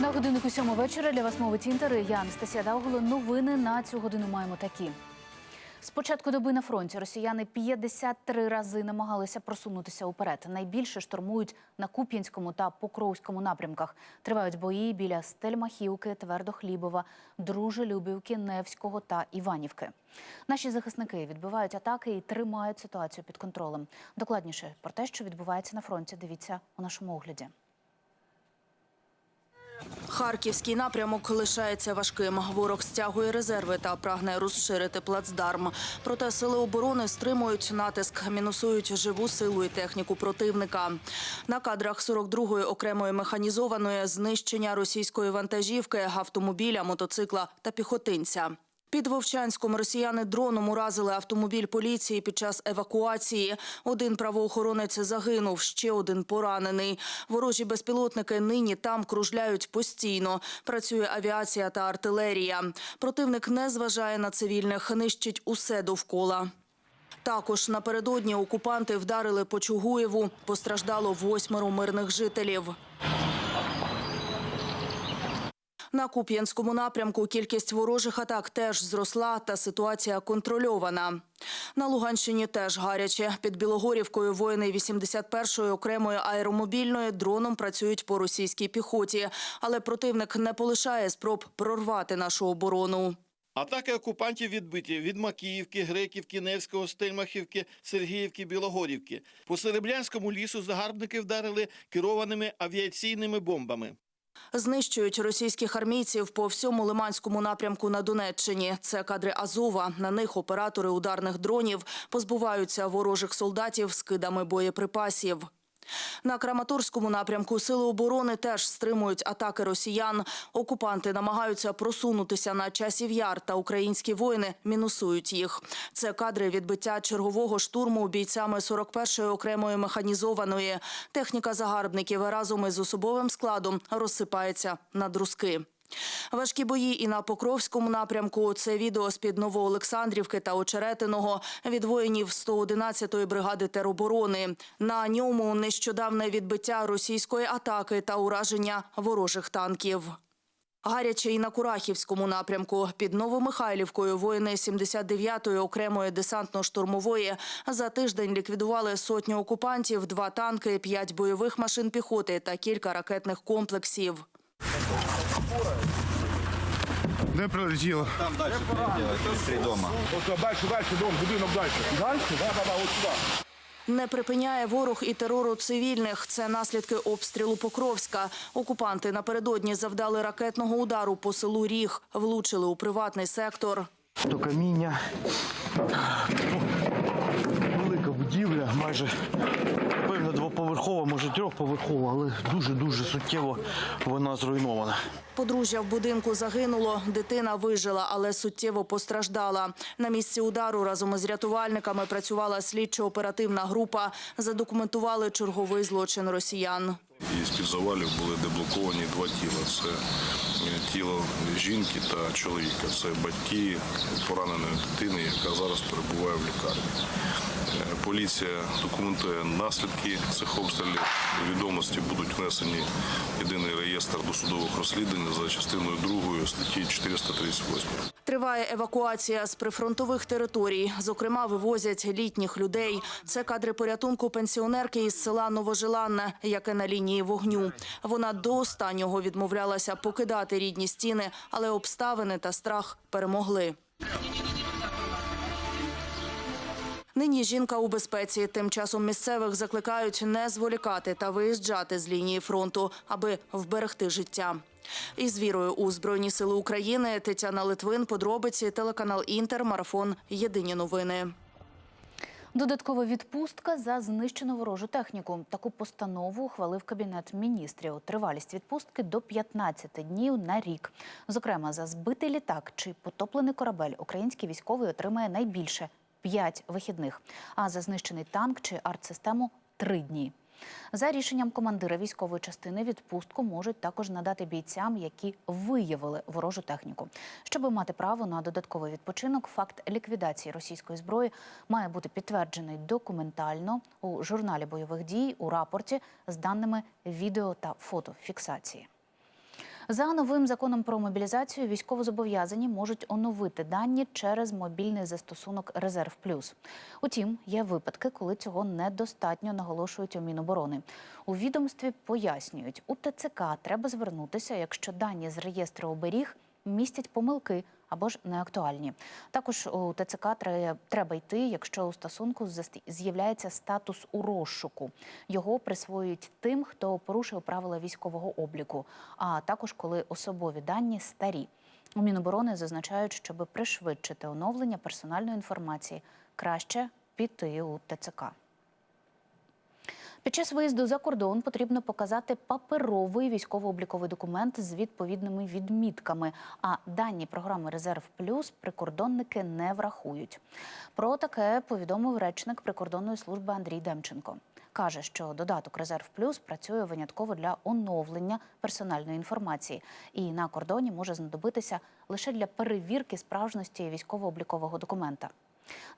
На годиннику сьому вечора для вас мовить інтери. Я Анастасія Давголо. Новини на цю годину маємо такі. З початку доби на фронті росіяни 53 рази намагалися просунутися уперед. Найбільше штурмують на Куп'янському та Покровському напрямках. Тривають бої біля Стельмахівки, Твердохлібова, Дружелюбівки, Невського та Іванівки. Наші захисники відбивають атаки і тримають ситуацію під контролем. Докладніше про те, що відбувається на фронті, дивіться у нашому огляді. Харківський напрямок лишається важким. Ворог стягує резерви та прагне розширити плацдарм. Проте сили оборони стримують натиск, мінусують живу силу і техніку противника. На кадрах 42-ї окремої механізованої знищення російської вантажівки, автомобіля, мотоцикла та піхотинця. Під Вовчанськом росіяни дроном уразили автомобіль поліції під час евакуації. Один правоохоронець загинув, ще один поранений. Ворожі безпілотники нині там кружляють постійно. Працює авіація та артилерія. Противник не зважає на цивільних, нищить усе довкола. Також напередодні окупанти вдарили по Чугуєву. Постраждало восьмеро мирних жителів. На Куп'янському напрямку кількість ворожих атак теж зросла, та ситуація контрольована. На Луганщині теж гаряче. Під Білогорівкою воїни 81-ї окремої аеромобільної дроном працюють по російській піхоті, але противник не полишає спроб прорвати нашу оборону. Атаки окупантів відбиті від Макіївки, Греківки, Невського, Стельмахівки, Сергіївки, Білогорівки. По Серебрянському лісу загарбники вдарили керованими авіаційними бомбами. Знищують російських армійців по всьому Лиманському напрямку на Донеччині. Це кадри Азова. На них оператори ударних дронів позбуваються ворожих солдатів скидами боєприпасів. На Краматорському напрямку сили оборони теж стримують атаки росіян. Окупанти намагаються просунутися на часів яр, та українські воїни мінусують їх. Це кадри відбиття чергового штурму бійцями 41-ї окремої механізованої. Техніка загарбників разом із особовим складом розсипається на друзки. Важкі бої і на Покровському напрямку. Це відео з-під Новоолександрівки та Очеретиного від воїнів 111-ї бригади тероборони. На ньому нещодавне відбиття російської атаки та ураження ворожих танків. Гаряче і на Курахівському напрямку під Новомихайлівкою воїни 79-ї окремої десантно-штурмової за тиждень ліквідували сотню окупантів, два танки, п'ять бойових машин піхоти та кілька ракетних комплексів. Не прилетіло. Там дальше три дома. Ось далі, далі, дом, будинок далі. Далі? Да, да, да, от сюди. Не припиняє ворог і терору цивільних. Це наслідки обстрілу Покровська. Окупанти напередодні завдали ракетного удару по селу Ріг, влучили у приватний сектор. до каміння. Будівля, майже певно двоповерхова, може трьохповерхова, але дуже-дуже суттєво вона зруйнована. Подружжя в будинку загинуло, дитина вижила, але суттєво постраждала. На місці удару разом із рятувальниками працювала слідчо-оперативна група. Задокументували черговий злочин росіян. І з-під завалів були деблоковані два тіла. Це е, тіло жінки та чоловіка. Це батьки пораненої дитини, яка зараз перебуває в лікарні. Е, Поліція документує наслідки цих обстрілів. Відомості будуть внесені в єдиний реєстр досудових розслідувань за частиною 2 статті 438. Триває евакуація з прифронтових територій. Зокрема, вивозять літніх людей. Це кадри порятунку пенсіонерки із села Новожеланне, яке на лінії вогню. Вона до останнього відмовлялася покидати рідні стіни, але обставини та страх перемогли. Нині жінка у безпеці. Тим часом місцевих закликають не зволікати та виїжджати з лінії фронту, аби вберегти життя. Із вірою у Збройні Сили України Тетяна Литвин, подробиці, телеканал Інтер, марафон. Єдині новини. Додаткова відпустка за знищену ворожу техніку. Таку постанову ухвалив кабінет міністрів. Тривалість відпустки до 15 днів на рік. Зокрема, за збитий літак чи потоплений корабель український військовий отримає найбільше 5 вихідних, а за знищений танк чи артсистему 3 дні. За рішенням командира військової частини відпустку можуть також надати бійцям, які виявили ворожу техніку. Щоб мати право на додатковий відпочинок, факт ліквідації російської зброї має бути підтверджений документально у журналі бойових дій у рапорті з даними відео та фотофіксації. За новим законом про мобілізацію військовозобов'язані можуть оновити дані через мобільний застосунок Резерв Плюс. Утім, є випадки, коли цього недостатньо наголошують у Міноборони. У відомстві пояснюють, у ТЦК треба звернутися, якщо дані з реєстру оберіг містять помилки або ж неактуальні. Також у ТЦК тре- треба йти, якщо у стосунку з'являється статус у розшуку. Його присвоюють тим, хто порушив правила військового обліку, а також коли особові дані старі. У Міноборони зазначають, щоб пришвидшити оновлення персональної інформації, краще піти у ТЦК. Під час виїзду за кордон потрібно показати паперовий військово-обліковий документ з відповідними відмітками. А дані програми Резерв Плюс прикордонники не врахують. Про таке повідомив речник прикордонної служби Андрій Демченко. Каже, що додаток Резерв Плюс працює винятково для оновлення персональної інформації і на кордоні може знадобитися лише для перевірки справжності військово-облікового документа.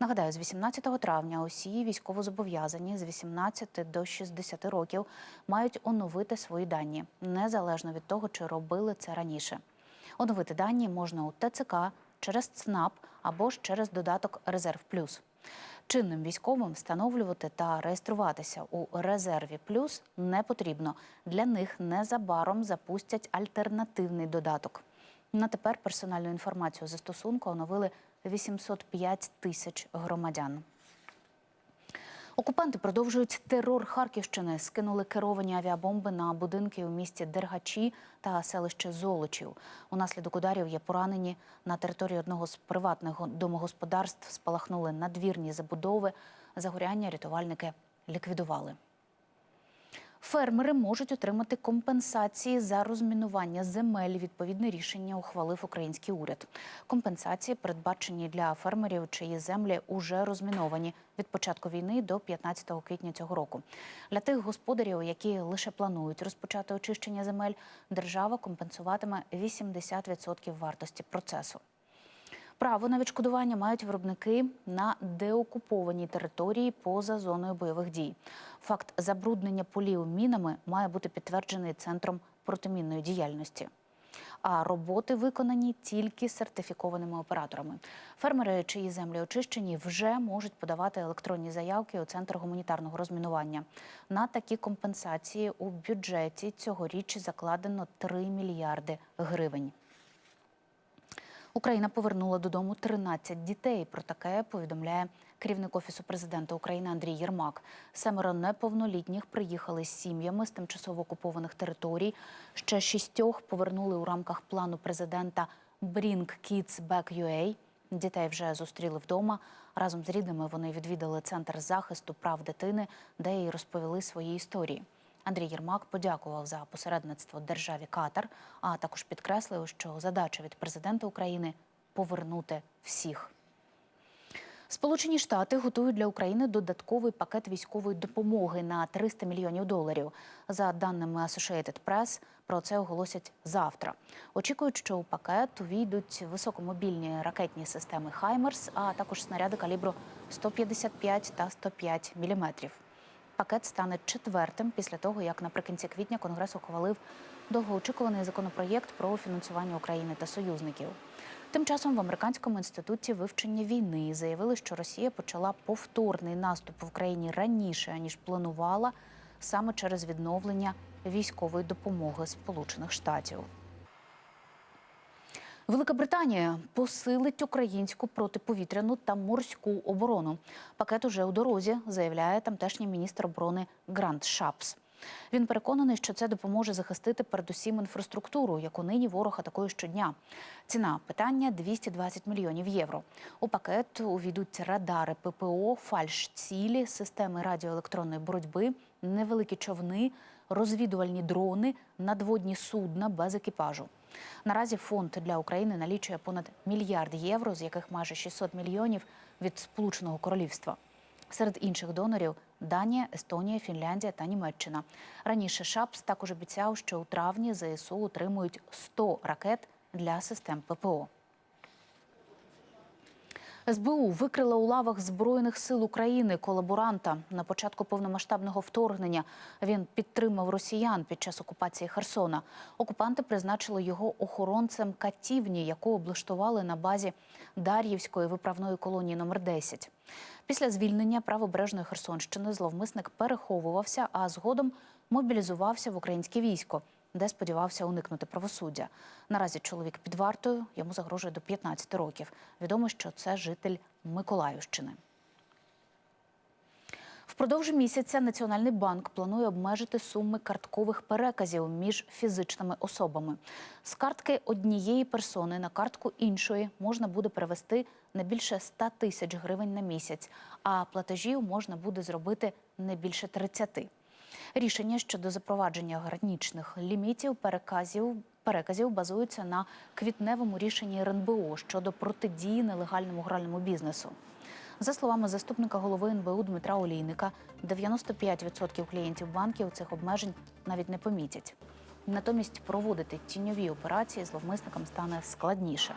Нагадаю, з 18 травня усі військовозобов'язані з 18 до 60 років мають оновити свої дані, незалежно від того, чи робили це раніше. Оновити дані можна у ТЦК через ЦНАП або ж через додаток Резерв Плюс. Чинним військовим встановлювати та реєструватися у резерві плюс не потрібно. Для них незабаром запустять альтернативний додаток. На тепер персональну інформацію застосунку оновили 805 тисяч громадян. Окупанти продовжують терор Харківщини. Скинули керовані авіабомби на будинки у місті Дергачі та селище Золочів. Унаслідок ударів є поранені на території одного з приватних домогосподарств. Спалахнули надвірні забудови. Загоряння рятувальники ліквідували. Фермери можуть отримати компенсації за розмінування земель. Відповідне рішення ухвалив український уряд. Компенсації передбачені для фермерів, чиї землі уже розміновані від початку війни до 15 квітня цього року. Для тих господарів, які лише планують розпочати очищення земель, держава компенсуватиме 80% вартості процесу. Право на відшкодування мають виробники на деокупованій території поза зоною бойових дій. Факт забруднення полів мінами має бути підтверджений центром протимінної діяльності. А роботи виконані тільки сертифікованими операторами. Фермери, чиї землі очищені, вже можуть подавати електронні заявки у центр гуманітарного розмінування. На такі компенсації у бюджеті цьогоріч закладено 3 мільярди гривень. Україна повернула додому 13 дітей. Про таке повідомляє керівник офісу президента України Андрій Єрмак. Семеро неповнолітніх приїхали з сім'ями з тимчасово окупованих територій. Ще шістьох повернули у рамках плану президента Bring Kids Back UA. Дітей вже зустріли вдома. Разом з рідними вони відвідали центр захисту прав дитини, де й розповіли свої історії. Андрій Єрмак подякував за посередництво державі Катар, а також підкреслив, що задача від президента України повернути всіх. Сполучені Штати готують для України додатковий пакет військової допомоги на 300 мільйонів доларів. За даними Associated Press, про це оголосять завтра. Очікують, що у пакет увійдуть високомобільні ракетні системи Хаймерс, а також снаряди калібру 155 та 105 міліметрів. Пакет стане четвертим після того, як наприкінці квітня Конгрес ухвалив довгоочікуваний законопроєкт про фінансування України та союзників. Тим часом в американському інституті вивчення війни заявили, що Росія почала повторний наступ в Україні раніше ніж планувала, саме через відновлення військової допомоги Сполучених Штатів. Велика Британія посилить українську протиповітряну та морську оборону. Пакет уже у дорозі, заявляє тамтешній міністр оборони Грант Шапс. Він переконаний, що це допоможе захистити передусім інфраструктуру, яку нині ворог атакує щодня. Ціна питання 220 мільйонів євро. У пакет увійдуть радари ППО, фальш-цілі, системи радіоелектронної боротьби, невеликі човни, розвідувальні дрони, надводні судна без екіпажу. Наразі фонд для України налічує понад мільярд євро, з яких майже 600 мільйонів від Сполученого Королівства. Серед інших донорів Данія, Естонія, Фінляндія та Німеччина. Раніше Шапс також обіцяв, що у травні ЗСУ отримують 100 ракет для систем ППО. СБУ викрила у лавах Збройних сил України колаборанта на початку повномасштабного вторгнення. Він підтримав росіян під час окупації Херсона. Окупанти призначили його охоронцем катівні, яку облаштували на базі Дар'ївської виправної колонії номер 10. Після звільнення правобережної Херсонщини зловмисник переховувався, а згодом мобілізувався в українське військо, де сподівався уникнути правосуддя. Наразі чоловік під вартою йому загрожує до 15 років. Відомо, що це житель Миколаївщини. Впродовж місяця Національний банк планує обмежити суми карткових переказів між фізичними особами. З картки однієї персони на картку іншої можна буде перевести не більше 100 тисяч гривень на місяць, а платежів можна буде зробити не більше 30. Рішення щодо запровадження граничних лімітів переказів переказів базуються на квітневому рішенні РНБО щодо протидії нелегальному гральному бізнесу. За словами заступника голови НБУ Дмитра Олійника, 95% клієнтів банків цих обмежень навіть не помітять. Натомість проводити тіньові операції зловмисникам стане складніше.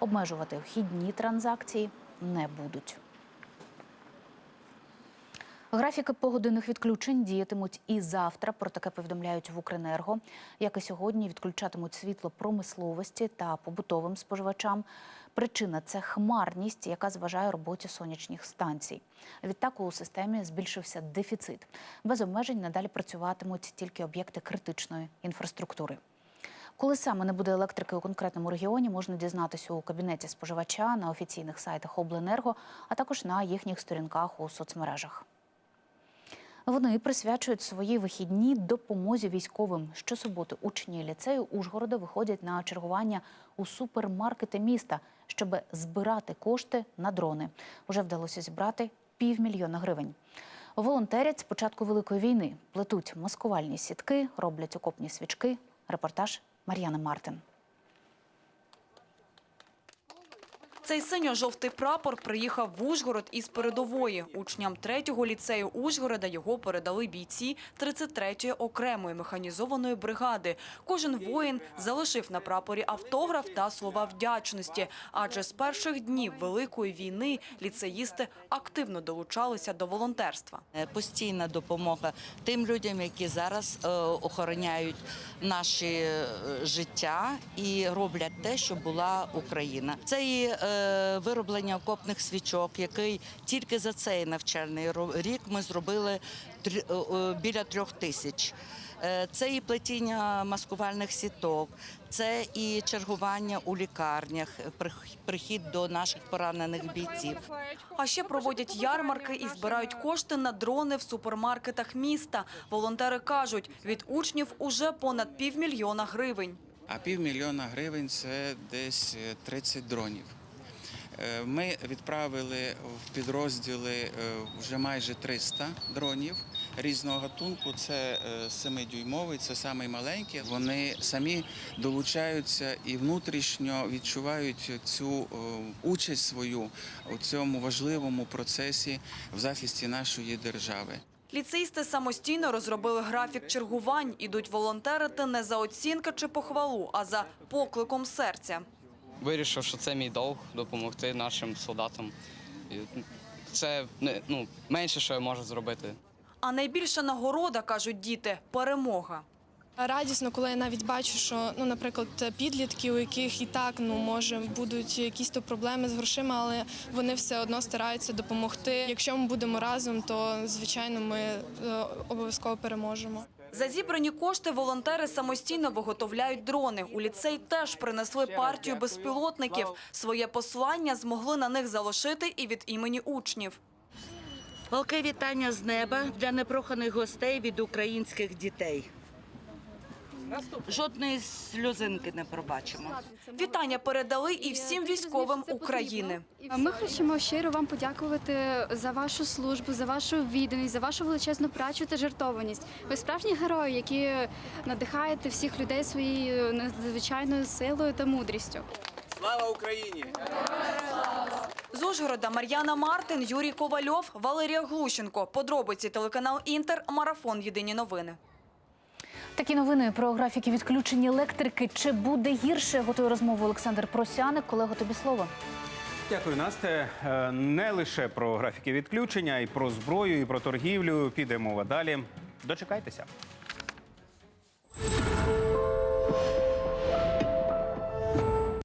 Обмежувати вхідні транзакції не будуть. Графіки погодинних відключень діятимуть і завтра. Про таке повідомляють в Укренерго. Як і сьогодні, відключатимуть світло промисловості та побутовим споживачам. Причина це хмарність, яка зважає роботі сонячних станцій. Відтак у системі збільшився дефіцит. Без обмежень надалі працюватимуть тільки об'єкти критичної інфраструктури. Коли саме не буде електрики у конкретному регіоні, можна дізнатися у кабінеті споживача на офіційних сайтах Обленерго, а також на їхніх сторінках у соцмережах. Вони присвячують свої вихідні допомозі військовим. Щосуботи учні ліцею Ужгорода виходять на чергування у супермаркети міста, щоб збирати кошти на дрони. Уже вдалося зібрати півмільйона гривень. Волонтерять з початку великої війни, плетуть маскувальні сітки, роблять окопні свічки. Репортаж Мар'яни Мартин. Цей синьо-жовтий прапор приїхав в Ужгород із передової. Учням 3-го ліцею Ужгорода його передали бійці 33-ї окремої механізованої бригади. Кожен воїн залишив на прапорі автограф та слова вдячності. Адже з перших днів Великої війни ліцеїсти активно долучалися до волонтерства. Е, Постійна допомога тим людям, які зараз е, охороняють наші е, життя і роблять те, щоб була Україна. Це і вироблення окопних свічок, який тільки за цей навчальний рік ми зробили е, е, біля трьох тисяч. Е, Це і плетіння маскувальних сіток, це і чергування у лікарнях, прих- прихід до наших поранених бійців. А ще проводять ярмарки і збирають кошти на дрони в супермаркетах міста. Волонтери кажуть, від учнів уже понад півмільйона гривень. А півмільйона гривень це десь е, 30 дронів. Е, Ми відправили в підрозділи е, вже майже 300 дронів різного гатунку. Це 7-дюймовий, це самий маленький. Вони самі долучаються і внутрішньо відчувають цю е, участь свою у цьому важливому процесі в захисті нашої держави. Ліцеїсти самостійно розробили графік чергувань. Ідуть волонтерити не за оцінки чи похвалу, а за покликом серця. Вирішив, що це мій долг допомогти нашим солдатам. Це не ну менше, що я можу зробити. А найбільша нагорода, кажуть діти, перемога. Радісно, коли я навіть бачу, що ну, наприклад, підлітки, у яких і так ну може будуть якісь то проблеми з грошима, але вони все одно стараються допомогти. Якщо ми будемо разом, то звичайно ми е, обов'язково переможемо. За зібрані кошти волонтери самостійно виготовляють дрони. У ліцей теж принесли партію безпілотників. Своє послання змогли на них залишити і від імені учнів. Палке вітання з неба для непроханих гостей від українських дітей. Жодної сльозинки не пробачимо. Вітання передали і всім військовим України. Ми хочемо щиро вам подякувати за вашу службу, за вашу відданість, за вашу величезну працю та жертованість. Ви справжні герої, які надихаєте всіх людей своєю надзвичайною силою та мудрістю. Слава Україні! З Ужгорода Мар'яна Мартин, Юрій Ковальов, Валерія Глущенко. Подробиці телеканал Інтер. Марафон. Єдині новини. Такі новини про графіки відключення електрики. Чи буде гірше? Готує розмову Олександр Просяник. Колего, тобі слово. Дякую, Насте. Не лише про графіки відключення, і про зброю, і про торгівлю. Піде мова далі. Дочекайтеся.